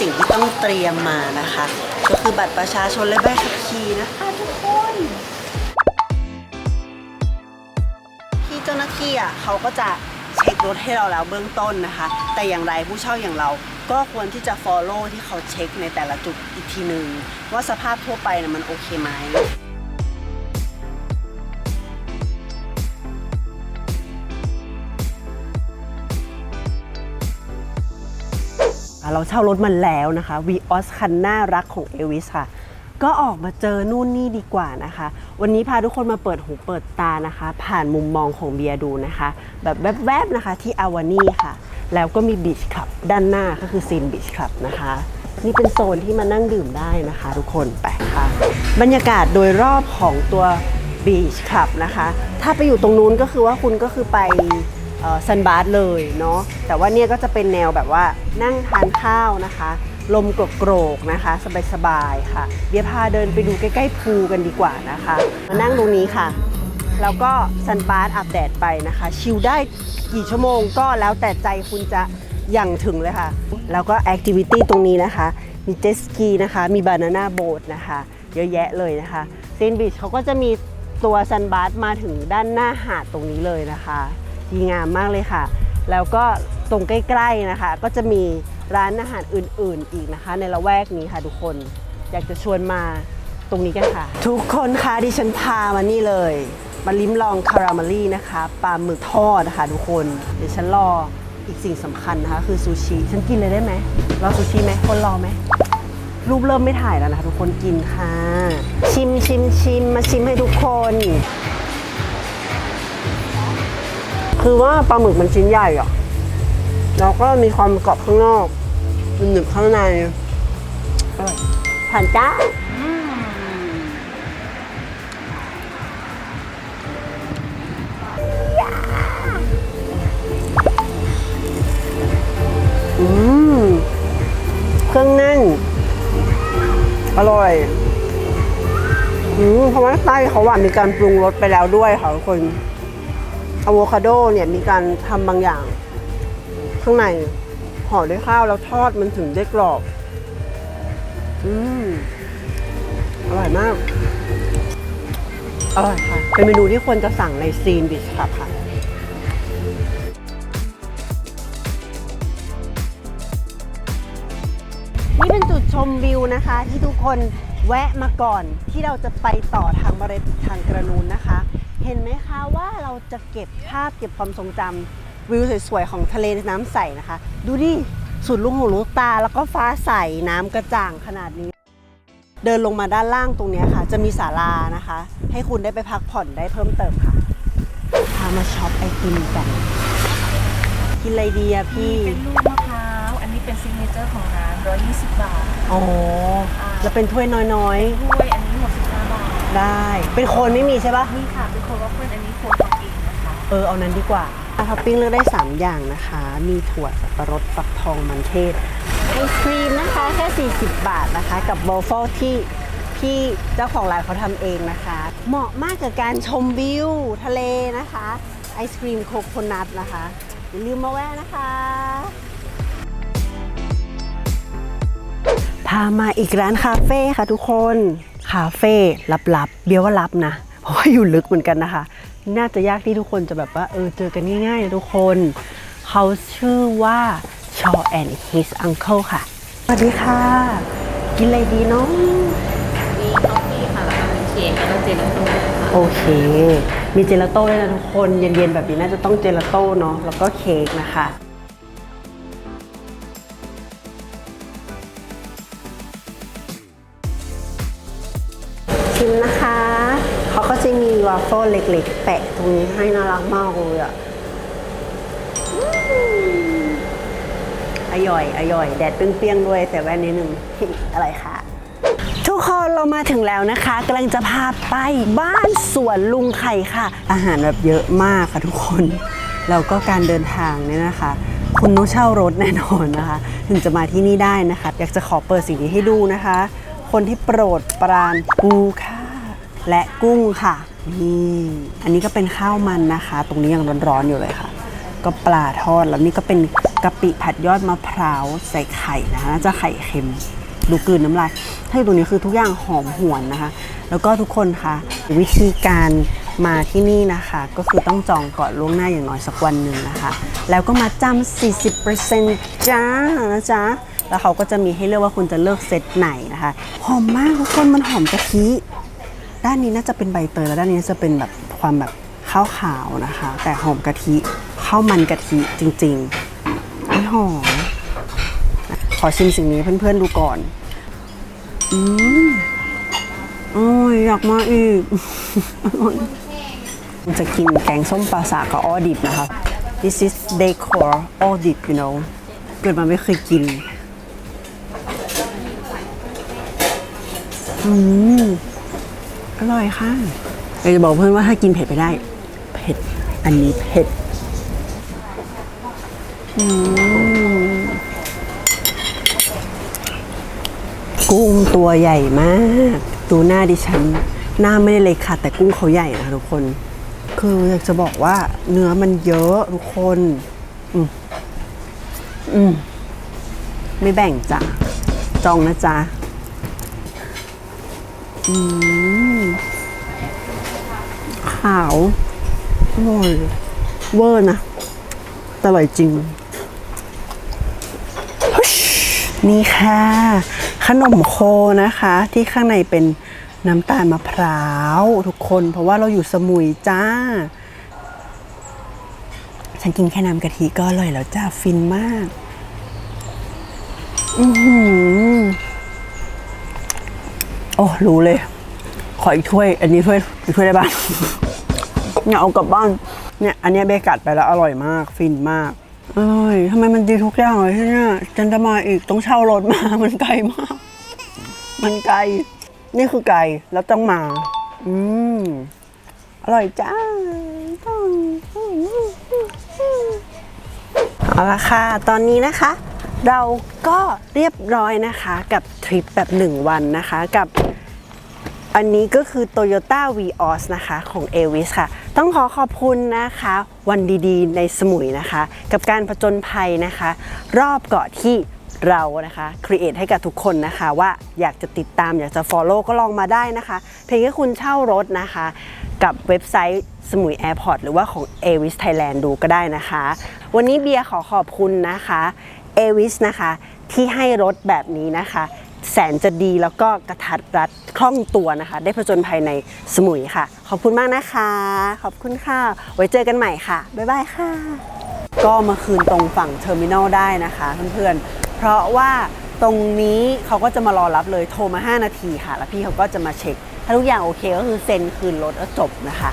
สิ่งที่ต้องเตรียมมานะคะ ก็คือบัตรประชาชนและใบขับขี่นะคะทุกคนที่เจ้าหน้าที่อะเขาก็จะเช็ครถให้เราแล้วเบื้องต้นนะคะ แต่อย่างไรผู้เช่าอย่างเรา ก็ควรที่จะ follow ที่เขาเช็คในแต่ละจุดอีกทีหนึ่งว่าสภาพทั่วไปนะมันโอเคไหม เราเช่ารถมันแล้วนะคะ v ีออสคันน่ารักของเอวิสค่ะ ก็ออกมาเจอนู่นนี่ดีกว่านะคะ วันนี้พาทุกคนมาเปิดหูเปิดตานะคะ ผ่านมุมมองของเบียร์ดูนะคะ แบบแวบๆนะคะที่อาวานี่ค่ะ แล้วก็มีบีชคลับด้านหน้าก็คือซีนบีชคลับนะคะนี่เป็นโซนที่มานั่งดื่มได้นะคะ ทุกคนไปค่ะ บรรยากาศโดยรอบของตัวบีชคลับนะคะ ถ้าไปอยู่ตรงนู้นก็คือว่าคุณก็คือไป ซันบาร์เลยเนาะแต่ว่าเนี่ยก็จะเป็นแนวแบบว่านั่งทานข้าวนะคะ ลมโกรกๆนะคะ สบายๆค่ะ เดี๋ยวพาเดินไปดูใกล้ๆพูกันดีกว่านะคะ มานั่งตรงนี้ค่ะ แล้วก็ซันบาร์อาบแดดไปนะคะ ชิลได้กี่ชั่วโมงก็แล้วแต่ใจคุณจะอย่างถึงเลยค่ะ แล้วก็แอคทิวิตี้ตรงนี้นะคะ มีเจตสกีนะคะ มีบานาน่าโบ๊ทนะคะ เยอะแยะเลยนะคะเซนบีชเขาก็จะมีตัวซันบาร์มาถึงด้านหน้าหาดตรงนี้เลยนะคะ ดีงามมากเลยค่ะ แล้วก็ตรงใกล้ๆนะคะ ก็จะมีร้านอาหารอื่นๆอีกนะคะ ในละแวกนี้ค่ะทุกคนอยากจะชวนมาตรงนี้กันค่ะ ทุกคนคะดิฉันพามานี่เลย มาลิ้มลองคาราเมลี่นะคะปลาหมึกทอดนะคะทุกคนเดี๋ยวฉันรออีกสิ่งสำคัญนะคะ คือซูชิฉันกินเลยได้ไหมรอซูชิไหมคนรอไหมรูปเริ่มไม่ถ่ายแล้วนะคะทุกคนกินค่ะ ชิมชิมชิมมาชิมให้ทุกคน คือว่าปลาหมึกมันชิ้นใหญ่อะแล้วก็มีความกรอบข้างนอกมันหนึบข้างในอร่อยผ่านจ้าอืมเครื่องแน่น อร่อยอืมเพราะว่าไส้เขาว่ามีการปรุงรสไปแล้วด้วยค่ะทุกคน อะโวคาโดเนี่ยมีการทำบางอย่าง ข้างในห่อด้วยข้าวแล้วทอดมันถึงได้กรอบ อืมอร่อยมาก อร่อยค่ะ เป็นเมนูที่ควรจะสั่งในซีนบิชครับค่ะนี่เป็นจุดชมวิวนะคะ ที่ทุกคนแวะมาก่อนที่เราจะไปต่อทางบริเวณทางกระนูนนะคะ เห็นไหมคะว่าเราจะเก็บภาพเก็บความทรงจำวิวสวยๆของทะเลน้ำใสนะคะ ดูดิสุดลูกหูลูกตา แล้วก็ฟ้าใสน้ำกระจ่างขนาดนี้ เดินลงมาด้านล่างตรงเนี้ยค่ะ จะมีศาลานะคะ ให้คุณได้ไปพักผ่อนได้เพิ่มเติมค่ะพามาช็อปไอติมกันกินอะไรดีอะพี่เป็นลูกมะพร้าวอันนี้เป็นซิกเนเจอร์ของร้าน120 บาทอ๋อแล้วเป็นถ้วยน้อยถ้วยอันนี้65บาทๆ ได้ เป็นโคนไม่มีใช่ปะนี่ค่ะเป็นโคนวอฟเฟิลอันนี้โคนทำเองนะคะเออเอานั้นดีกว่าท็อปปิ้งเลือกได้ 3 อย่างนะคะ มีถั่วสับปะรดฟักทองมันเทศไอศครีมนะคะแค่ 40 บาทนะคะ กับโบฟ l ที่ที่เจ้าของร้านเขาทำเองนะคะ เหมาะมากกับการชมวิวทะเลนะคะ ไอศครีมโคโคนัทนะคะ อย่าลืมมาแวะนะคะ พามาอีกร้านคาเฟ่ค่ะทุกคน คาเฟ่ลับๆ เบียวว่าลับนะ เพราะว่าอยู่ลึกเหมือนกันนะคะ น่าจะยากที่ทุกคนจะแบบว่าเออเจอกันง่ายๆนะทุกคน เขาชื่อว่า Shaw and His Uncle ค่ะ สวัสดีค่ะ กินอะไรดีเนาะมีคอฟฟี่ค่ะแล้วก็มีเค้กแล้วก็เจลาโต้ค่ะโอเค มีเจลาโต้ด้วยนะทุกคน เย็นๆแบบนี้น่าจะต้องเจลาโต้เนาะ แล้วก็เค้กนะคะ ชิมนะคะ เขาก็จะมีวาฟเฟิลเล็กๆ แปะตรงนี้ให้น่ารักมากเลยอะอร่อย อร่อย แดดเปรี้ยงๆ ด้วย แต่แว่นนิดนึงอะไรคะทุกคนเรามาถึงแล้วนะคะกำลังจะพาไปบ้านสวนลุงไข่ค่ะ อาหารแบบเยอะมากค่ะทุกคน แล้วก็การเดินทางเนี่ยนะคะ คุณต้องเช่ารถแน่นอนนะคะ ถึงจะมาที่นี่ได้นะคะ อยากจะขอเปิดสิ่งนี้ให้ดูนะคะ คนที่โปรดปรานปูค่ะ และกุ้งค่ะ นี่ อันนี้ก็เป็นข้าวมันนะคะ ตรงนี้ยังร้อนๆอยู่เลยค่ะ ก็ปลาทอดแล้วนี่ก็เป็นกะปิผัดยอดมะพร้าวใส่ไข่นะคะ จะไข่เค็มดูกลืนน้ำลายถ้าอยู่ตรงนี้คือทุกอย่างหอมหวนนะคะ แล้วก็ทุกคนคะวิธีการมาที่นี่นะคะ ก็คือต้องจองก่อนล่วงหน้าอย่างน้อยสักวันหนึ่งนะคะ แล้วก็มาจำ40%จ้านะจ๊ะ แล้วเขาก็จะมีให้เลือกว่าคุณจะเลือกเซตไหนนะคะหอมมากทุกคนมันหอมกะทิด้านนี้น่าจะเป็นใบเตยแล้วด้านนี้จะเป็นแบบความแบบข้าวขาวนะคะ แต่หอมกะทิข้าวมันกะทิจริงๆไม่หอมขอชิมสิ่งนี้เพื่อนๆดูก่อน อืมโอ้ยอยากมาอีกอร่อยจะกินแกงส้มปลาสากับออดิบนะคะ This is decor อ้อดิบ you know เกิดมาไม่เคยกิน อืมอร่อยค่ะอยากจะบอกเพื่อนว่าถ้ากินเผ็ดไปได้ เผ็ด อันนี้เผ็ดอืมกุ้งตัวใหญ่มาก ดูหน้าดิฉัน หน้าไม่ได้เล็กค่ะ แต่กุ้งเขาใหญ่นะคะทุกคน คืออยากจะบอกว่าเนื้อมันเยอะทุกคน อืมอืมไม่แบ่งจ้ะจองนะจ๊ะ อืมขาวอร่อยเวอร์นะแต่อร่อยจริง นี่ค่ะ ขนมโคนะคะ ที่ข้างในเป็นน้ำตาลมะพร้าว ทุกคนเพราะว่าเราอยู่สมุยจ้า ฉันกินแค่น้ำกะทิก็อร่อยแล้วจ้าฟินมาก อือหือ อ้รู้เลย ขออีกถ้วย อันนี้ถ้วยอีกถ้วยได้บ้างเนี่ยเอากลับบ้าน เนี่ย อันนี้เบกัดไปแล้วอร่อยมาก ฟินมากอร่อยทำไมมันดีทุกอย่างเลยที่นี่จันจะมาอีกต้องเช่ารถมา มันไกลมาก มันไกล นี่คือไกลแล้วต้องมา อืมอร่อยจ้าเอาละค่ะ ตอนนี้นะคะ เราก็เรียบร้อยนะคะกับทริปแบบหนึ่งวันนะคะกับอันนี้ก็คือ Toyota Vios นะคะของ a v i s ค่ะ ต้องขอขอบคุณนะคะ วันดีๆ ในสมุยนะคะ กับการผจญภัยนะคะ รอบเกาะที่เรานะคะครีเอทให้กับทุกคนนะคะ ว่าอยากจะติดตามอยากจะ Follow ก็ลองมาได้นะคะ เพียงแค่คุณเช่ารถนะคะ กับเว็บไซต์สมุยแอร์พอร์ตหรือว่าของ a v i s Thailand ดูก็ได้นะคะ วันนี้เบียร์ขอขอบคุณนะคะ a v i s นะคะ ที่ให้รถแบบนี้นะคะ แสนจะดีแล้วก็กระทัดรัดคล่องตัวนะคะ ได้ผจญภัยในสมุยค่ะ ขอบคุณมากนะคะ ขอบคุณค่ะ ไว้เจอกันใหม่ค่ะ บ๊ายบายค่ะ ก็มาคืนตรงฝั่งเทอร์มินอลได้นะคะเพื่อนๆ เพราะว่าตรงนี้เขาก็จะมารอรับเลยโทรมา 5 นาทีค่ะ แล้วพี่เขาก็จะมาเช็ค ถ้าทุกอย่างโอเคก็คือเซ็นคืนรถแล้วจบนะคะ